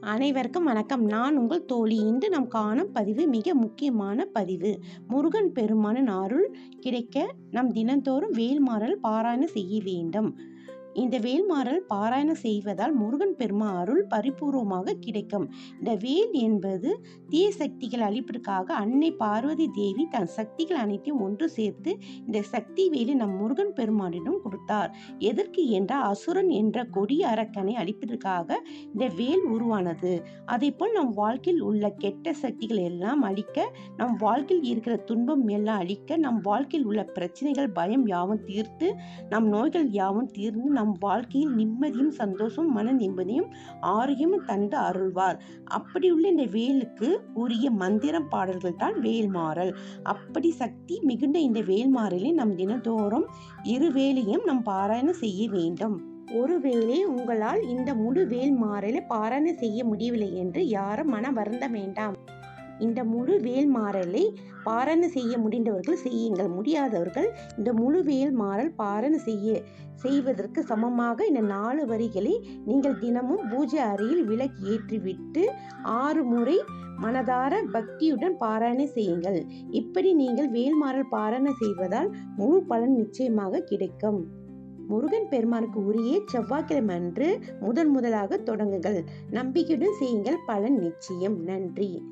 அனைவருக்கும் வணக்கம். நான் உங்கள் தோழி. இன்று நாம் காணும் பதிவு மிக முக்கியமான பதிவு. முருகன் பெருமானின் அருள் கிடைக்க நாம் தினந்தோறும் வேல்மாறல் பாராயணம் செய்ய வேண்டும். இந்த வேல்மாறல் பாராயணம் செய்வதால் முருகன் பெருமா அருள் பரிபூர்வமாக கிடைக்கும். இந்த வேல் என்பது தீய சக்திகள் அழிப்பிற்காக அன்னை பார்வதி தேவி தன் சக்திகள் அனைத்தையும் ஒன்று சேர்த்து இந்த சக்தி வேலை நம் முருகன் பெருமானிடம் கொடுத்தார். எதற்கு என்றால் அசுரன் என்ற கொடிய அரக்கனை அழிப்பதற்காக இந்த வேல் உருவானது. அதே போல் நம் வாழ்க்கையில் உள்ள கெட்ட சக்திகள் எல்லாம் அழிக்க நம் வாழ்க்கையில் இருக்கிற துன்பம் எல்லாம் அழிக்க நம் வாழ்க்கையில் உள்ள பிரச்சனைகள் பயம் யாவும் தீர்த்து நம் நோய்கள் யாவும் தீர்ந்து நம் நம் வாழ்க்கையில் நிம்மதியும் சந்தோஷம் மன நிம்மதியும் ஆரோக்கியமும் தந்து அருள்வார். அப்படி உள்ள இந்த வேலுக்கு உரிய மந்திரம் பாடல்கள் தான் வேல்மாறல். அப்படி சக்தி மிகுந்த இந்த வேல்மாறலை நம் தினந்தோறும் இரு வேலையும் நம் பாராயணம் செய்ய வேண்டும். ஒருவேளை உங்களால் இந்த முழு வேல்மாறலை பாராயணம் செய்ய முடியவில்லை என்று யாரும் மன வருந்த வேண்டாம் இந்த முழு வேல்மாறலை பாராயணம் செய்ய முடிந்தவர்கள் செய்யுங்கள். முடியாதவர்கள் இந்த முழு வேல் மாறல் பாராயணம் செய்ய செய்வதற்கு சமமாக இந்த நாலு வரிகளை நீங்கள் தினமும் பூஜை அறையில் விளக்கு ஏற்றிவிட்டு ஆறு முறை மனதார பக்தியுடன் பாராயணம் செய்யுங்கள். இப்படி நீங்கள் வேல்மாறல் பாராயணம் செய்வதால் முழு பலன் நிச்சயமாக கிடைக்கும். முருகன் பெருமானுக்கு உரிய செவ்வாய்க்கிழமை அன்று முதன் முதலாக தொடங்குங்கள். நம்பிக்கையுடன் செய்யுங்கள். பலன் நிச்சயம். நன்றி.